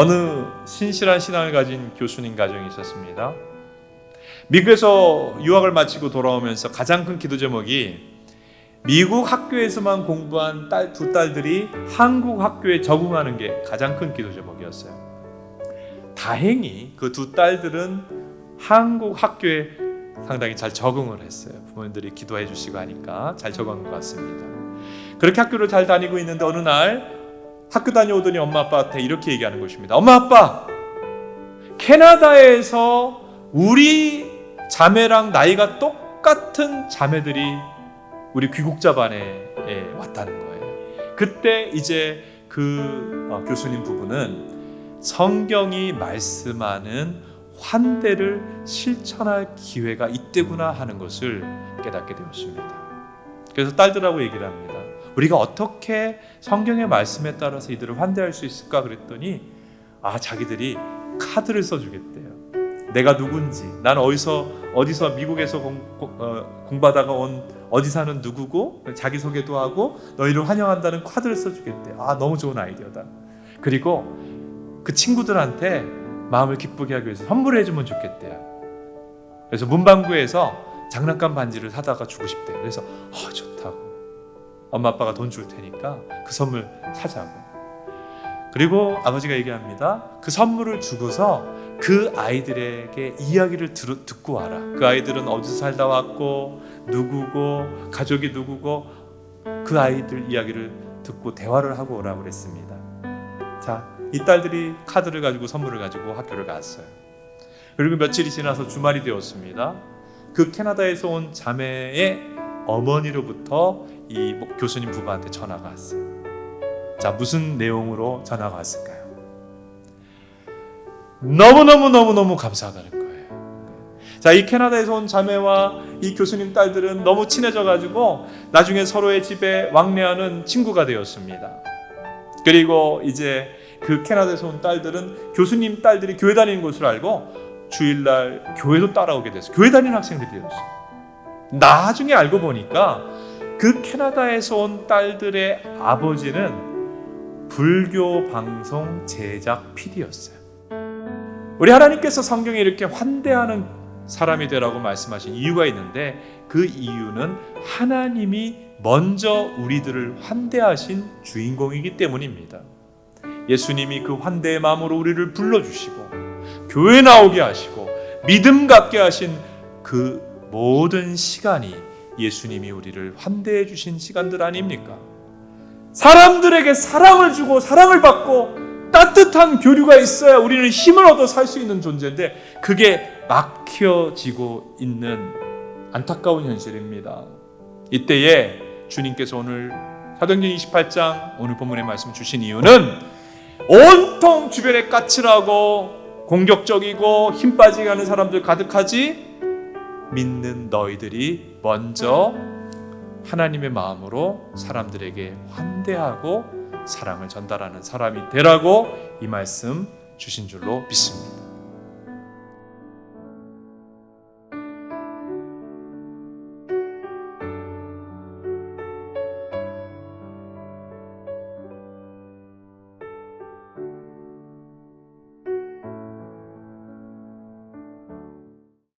어느 신실한 신앙을 가진 교수님 가정이 있었습니다. 미국에서 유학을 마치고 돌아오면서 가장 큰 기도 제목이 미국 학교에서만 공부한 딸 두 딸들이 한국 학교에 적응하는 게 가장 큰 기도 제목이었어요. 다행히 그 두 딸들은 한국 학교에 상당히 잘 적응을 했어요. 부모님들이 기도해 주시고 하니까 잘 적응한 것 같습니다. 그렇게 학교를 잘 다니고 있는데 어느 날 학교 다녀오더니 엄마 아빠한테 이렇게 얘기하는 것입니다. 엄마 아빠 캐나다에서 우리 자매랑 나이가 똑같은 자매들이 우리 귀국자 반에 예, 왔다는 거예요. 그때 이제 그 어, 교수님 부부는 성경이 말씀하는 환대를 실천할 기회가 이때구나 하는 것을 깨닫게 되었습니다. 그래서 딸들하고 얘기를 합니다. 우리가 어떻게 성경의 말씀에 따라서 이들을 환대할 수 있을까 그랬더니 아 자기들이 카드를 써주겠대요. 내가 누군지, 난 어디서 어디서 미국에서 공, 공, 어, 공부하다가 온 어디 사는 누구고 자기 소개도 하고 너희를 환영한다는 카드를 써주겠대. 아 너무 좋은 아이디어다. 그리고 그 친구들한테 마음을 기쁘게 하기 위해서 선물을 해주면 좋겠대요. 그래서 문방구에서 장난감 반지를 사다가 주고 싶대요. 그래서 어, 좋다고. 엄마 아빠가 돈 줄 테니까 그 선물 사자고. 그리고 아버지가 얘기합니다. 그 선물을 주고서 그 아이들에게 이야기를 들, 듣고 와라. 그 아이들은 어디서 살다 왔고 누구고 가족이 누구고 그 아이들 이야기를 듣고 대화를 하고 오라고 그랬습니다. 자, 이 딸들이 카드를 가지고 선물을 가지고 학교를 갔어요. 그리고 며칠이 지나서 주말이 되었습니다. 그 캐나다에서 온 자매의 어머니로부터 이 교수님 부부한테 전화가 왔어요. 자, 무슨 내용으로 전화가 왔을까요? 너무너무너무너무 감사하다는 거예요. 자, 이 캐나다에서 온 자매와 이 교수님 딸들은 너무 친해져 가지고 나중에 서로의 집에 왕래하는 친구가 되었습니다. 그리고 이제 그 캐나다에서 온 딸들은 교수님 딸들이 교회 다니는 것을 알고 주일날 교회도 따라오게 됐어요. 교회 다니는 학생들이 되었어요. 나중에 알고 보니까 그 캐나다에서 온 딸들의 아버지는 불교 방송 제작 PD였어요. 우리 하나님께서 성경에 이렇게 환대하는 사람이 되라고 말씀하신 이유가 있는데 그 이유는 하나님이 먼저 우리들을 환대하신 주인공이기 때문입니다. 예수님이 그 환대의 마음으로 우리를 불러주시고 교회 나오게 하시고 믿음 갖게 하신 그 모든 시간이 예수님이 우리를 환대해 주신 시간들 아닙니까? 사람들에게 사랑을 주고 사랑을 받고 따뜻한 교류가 있어야 우리는 힘을 얻어 살 수 있는 존재인데 그게 막혀지고 있는 안타까운 현실입니다. 이때에 주님께서 오늘 사도행전 28장 오늘 본문의 말씀 주신 이유는 온통 주변에 까칠하고 공격적이고 힘 빠지게 하는 사람들 가득하지 믿는 너희들이 먼저 하나님의 마음으로 사람들에게 환대하고 사랑을 전달하는 사람이 되라고 이 말씀 주신 줄로 믿습니다.